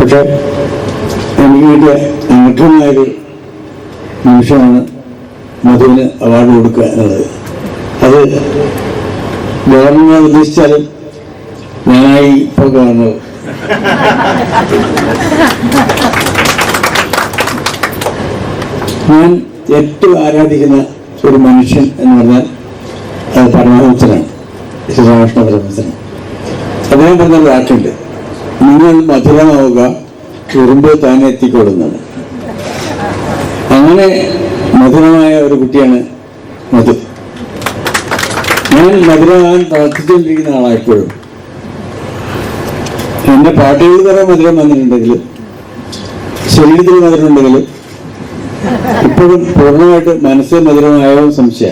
പക്ഷെ എനിക്ക് കിട്ടിയ അനുഗ്രഹമായൊരു നിമിഷമാണ് മധുവിന് അവാർഡ് കൊടുക്കുക എന്നുള്ളത്. അത് ഗവർണറെ ഉദ്ദേശിച്ചാലും ഞാനായി ഇപ്പോൾ ഗവർണർ ഞാൻ ഏറ്റവും ആരാധിക്കുന്ന ഒരു മനുഷ്യൻ എന്ന് പറഞ്ഞാൽ അത് പരമഹംസനാണ്. ശ്രീരാമകൃഷ്ണ പരമഹംസനാണ്. അദ്ദേഹം പറഞ്ഞ വാക്കുണ്ട്. നിങ്ങൾ മധുരമാവുക ഉറുമ്പ് താനെ എത്തിക്കൊള്ളുന്നത്. അങ്ങനെ മധുരമായ ഒരു കുട്ടിയാണ് മധു. ഞാൻ മധുരമാകാൻ പ്രാർത്ഥിച്ചുകൊണ്ടിരിക്കുന്ന ആളാണ് എപ്പോഴും എന്റെ പാട്ടുകൾ കുറെ മധുരം വന്നിട്ടുണ്ടെങ്കിലും ശരീരത്തിൽ മധുരം ഉണ്ടെങ്കിലും ഇപ്പോഴും പൂർണമായിട്ട് മനസ്സ് മധുരമായോ സംശയ.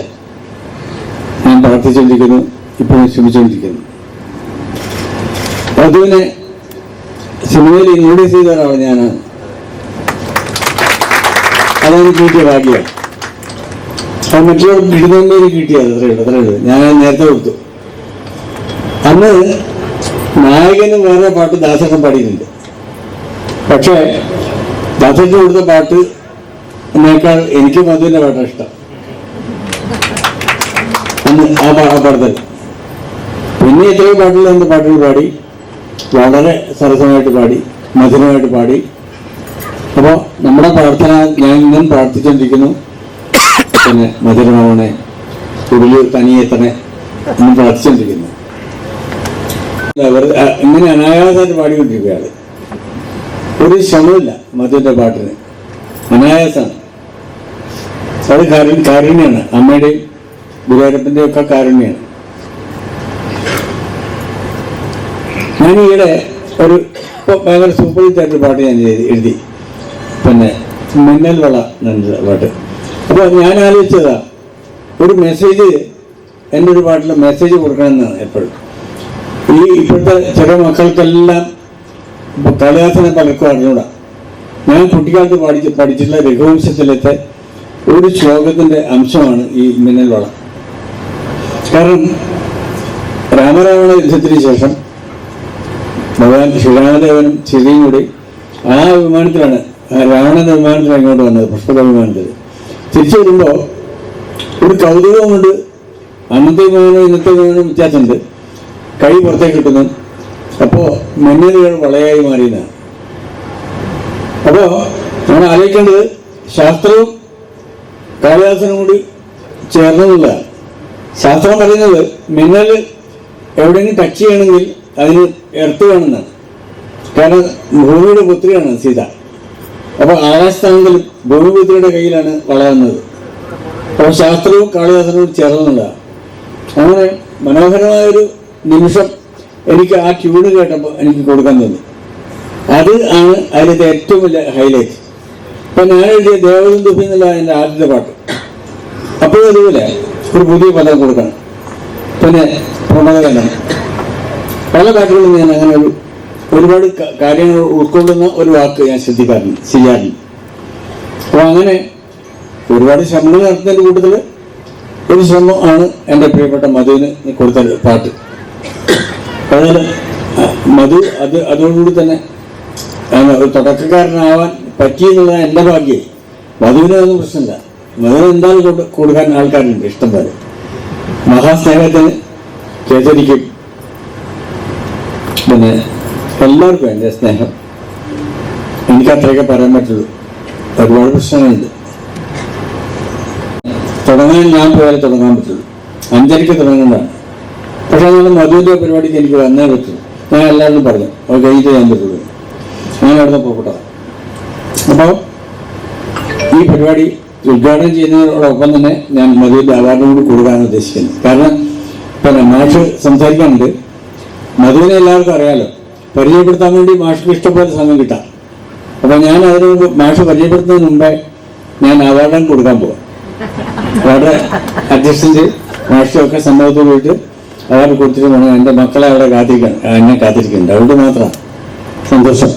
ഞാൻ പ്രാർത്ഥിച്ചുകൊണ്ടിരിക്കുന്നു ഇപ്പോഴും ശ്രമിച്ചുകൊണ്ടിരിക്കുന്നു മധുവിനെ സിനിമയിൽ ഇൻട്രൊഡ്യൂസ് ചെയ്ത ഒരാളാണ് ഞാൻ അതാണ് കിട്ടിയ ഭാഗ്യം. അത് മറ്റുള്ളവർ ഇടുന്നുകൊണ്ട് കിട്ടിയത്. അത്രേ ഉള്ളൂ അത്രേ ഉള്ളൂ. ഞാൻ നേരത്തെ കൊടുത്തു. അന്ന് നായകന് വേറെ പാട്ട് ദാസകൻ പാടിയിട്ടുണ്ട്. പക്ഷേ ദാസയ്ക്ക് കൊടുത്ത പാട്ട് എന്നേക്കാൾ എനിക്ക് മധുവിന്റെ പാട്ടാണ് ഇഷ്ടം. അന്ന് ആ പാടത്തിൽ. പിന്നെ എത്രയോ പാട്ടുകൾ എന്റെ പാട്ടുകൾ പാടി. വളരെ സരസമായിട്ട് പാടി മധുരമായിട്ട് പാടി. അപ്പോൾ നമ്മുടെ പ്രാർത്ഥന ഞാൻ ഇന്നും പ്രാർത്ഥിച്ചുകൊണ്ടിരിക്കുന്നു പിന്നെ മധുരമാവണെ ഉരുളിൽ തനിയെ തന്നെ ഇന്നും പ്രാർത്ഥിച്ചുകൊണ്ടിരിക്കുന്നു ഇങ്ങനെ അനായാസമായിട്ട് പാടിക്കൊണ്ടിരിക്കുകയാണ് ഒരു ശ്രമമില്ല മധുരന്റെ പാട്ടിന്. അനായാസമാണ്. അത് കാരുണ്യ കാരുണ്യാണ്. അമ്മയുടെയും ഗുരുവായൂരപ്പന്റെയും ഒക്കെ കാരുണ്യാണ്. ഞാൻ ഒരു ഭയങ്കര സൂപ്പർ ഹിറ്റ് ആയിട്ടൊരു പാട്ട് ഞാൻ എഴുതി പിന്നെ മിന്നൽ വള പാട്ട്. അപ്പോൾ ഞാൻ ആലോചിച്ചതാ ഒരു മെസ്സേജ് എന്റെ ഒരു പാട്ടിൽ മെസ്സേജ് കൊടുക്കണമെന്നാണ് എപ്പോഴും. ഈ ഇപ്പോഴത്തെ ചെറിയ മക്കൾക്കെല്ലാം കളിദാസനെ പലർക്കും അറിഞ്ഞൂടാ. ഞാൻ കുട്ടിക്കാലത്ത് പഠിച്ച് പഠിച്ചിട്ടുള്ള രഘുവംശത്തിലത്തെ ഒരു ശ്ലോകത്തിന്റെ അംശമാണ് ഈ മിന്നൽ വള കാരണം രാമരാവണ യുദ്ധത്തിന് ശേഷം ഭഗവാൻ ശ്രീരാമദേവനും സീതയും കൂടി ആ വിമാനത്തിലാണ് രാവണന്റെ വിമാനത്തിലാണ് ഇങ്ങോട്ട് വന്നത് പുഷ്പക വിമാനത്തിൽ. തിരിച്ചു വരുമ്പോൾ ഒരു കൗതുകവും കൊണ്ട് അന്നത്തെ വിമാനവും ഇന്നത്തെ വിമാനവും വ്യത്യാസമുണ്ട്. കൈ പുറത്തേക്ക് കിട്ടുന്നു അപ്പോൾ മിന്നലുകൾ വളയായി മാറിയതാണ് അപ്പോൾ നമ്മൾ ആലോചിക്കേണ്ടത് ശാസ്ത്രവും കാളിദാസനും കൂടി ചേർന്നതല്ല. ശാസ്ത്രം പറയുന്നത് മിന്നൽ എവിടെയെങ്കിലും ടച്ച് ചെയ്യണമെങ്കിൽ അതിന് എർത്ത് കാരണം ഭൂമിയുടെ പുത്രിയാണ് സീത. അപ്പൊ ആകാശത്താണെങ്കിലും ഭൂമിപുത്രിയുടെ കയ്യിലാണ് വളരുന്നത് അപ്പോൾ ശാസ്ത്രവും കാളിദാസനോട് ചേർന്നുള്ളതാണ് അങ്ങനെ മനോഹരമായൊരു നിമിഷം എനിക്ക് ആ ട്യൂണ് കേട്ടപ്പോൾ എനിക്ക് കൊടുക്കാൻ തോന്നി. അത് ആണ് അതിലത്തെ ഏറ്റവും വലിയ ഹൈലൈറ്റ് ഇപ്പൊ ഞാൻ എഴുതിയ തുപ്പി എന്നുള്ള എന്റെ ആദ്യത്തെ പാട്ട്. അപ്പോഴും അതുപോലെ ഒരു പുതിയ പദം കൊടുക്കണം. പിന്നെ പ്രമദകണ്ഠൻ പല കാര്യങ്ങളും ഞാൻ അങ്ങനെ ഒരു ഒരുപാട് കാര്യങ്ങൾ ഉൾക്കൊള്ളുന്ന ഒരു വാക്ക് ഞാൻ ശ്രദ്ധിക്കാറുണ്ട് ചെയ്യാറുണ്ട് അപ്പോൾ അങ്ങനെ ഒരുപാട് ശ്രമങ്ങൾ നടത്തുന്നതിന്റെ കൂടുതൽ ഒരു ശ്രമം ആണ് എന്റെ പ്രിയപ്പെട്ട മധുവിന് കൊടുത്ത പാട്ട്. ആ, മധു അത് അതോടുകൂടി തന്നെ ഒരു തുടക്കക്കാരനാവാൻ പറ്റിയെന്നുള്ളത് എന്റെ ഭാഗ്യം. മധുവിന് അതൊന്നും പ്രശ്നമില്ല. മധുവിന് എന്തായാലും കൊടുക്കാൻ ആൾക്കാരുണ്ട് ഇഷ്ടം പോലെ മഹാസ്നേഹത്തിന് ചേതരിക്കും പിന്നെ എല്ലാവർക്കും എന്റെ സ്നേഹം. എനിക്ക് അത്രയൊക്കെ പറയാൻ പറ്റുള്ളൂ. ഒരുപാട് പ്രശ്നങ്ങളുണ്ട്. തുടങ്ങാൻ ഞാൻ പോയാലേ തുടങ്ങാൻ പറ്റുള്ളൂ. അഞ്ചരയ്ക്ക് തുടങ്ങുന്നതാണ്. പക്ഷേ നമ്മൾ മധുവിന്റെ പരിപാടിക്ക് എനിക്ക് വന്നേ പറ്റുള്ളൂ ഞാൻ എല്ലാവരും പറഞ്ഞു അത് കഴിഞ്ഞിട്ട് ഞാൻ പറ്റുള്ളൂ. ഞാൻ അവിടുന്ന് പോകട്ടെ. അപ്പോൾ ഈ പരിപാടി ഉദ്ഘാടനം ചെയ്യുന്നതിനോടൊപ്പം തന്നെ ഞാൻ മധുവിന്റെ അവാർഡും കൂടി കൊടുക്കാനാണ് ഉദ്ദേശിക്കുന്നത് കാരണം പിന്നെ മാഷ് സംസാരിക്കാനുണ്ട്. മധുവിനെ എല്ലാവർക്കും അറിയാലോ. പരിചയപ്പെടുത്താൻ വേണ്ടി മാഷിന് ഇഷ്ടംപോലെ സമയം കിട്ടാം. അപ്പോൾ ഞാൻ അതിന് മുമ്പ് മാഷ് പരിചയപ്പെടുത്തുന്നതിന് മുമ്പേ ഞാൻ അവാർഡും കൊടുക്കാൻ പോവാം. വളരെ അഡ്ജസ്റ്റന്റ് മാഷൊക്കെ സംഭവത്തിൽ പോയിട്ട് അവാർഡ് കൊടുത്തിട്ട് വേണം എന്റെ മക്കളെ അവിടെ കാത്തിരിക്കാൻ എന്നെ കാത്തിരിക്കുന്നുണ്ട് അതുകൊണ്ട് മാത്രമാണ്. സന്തോഷം.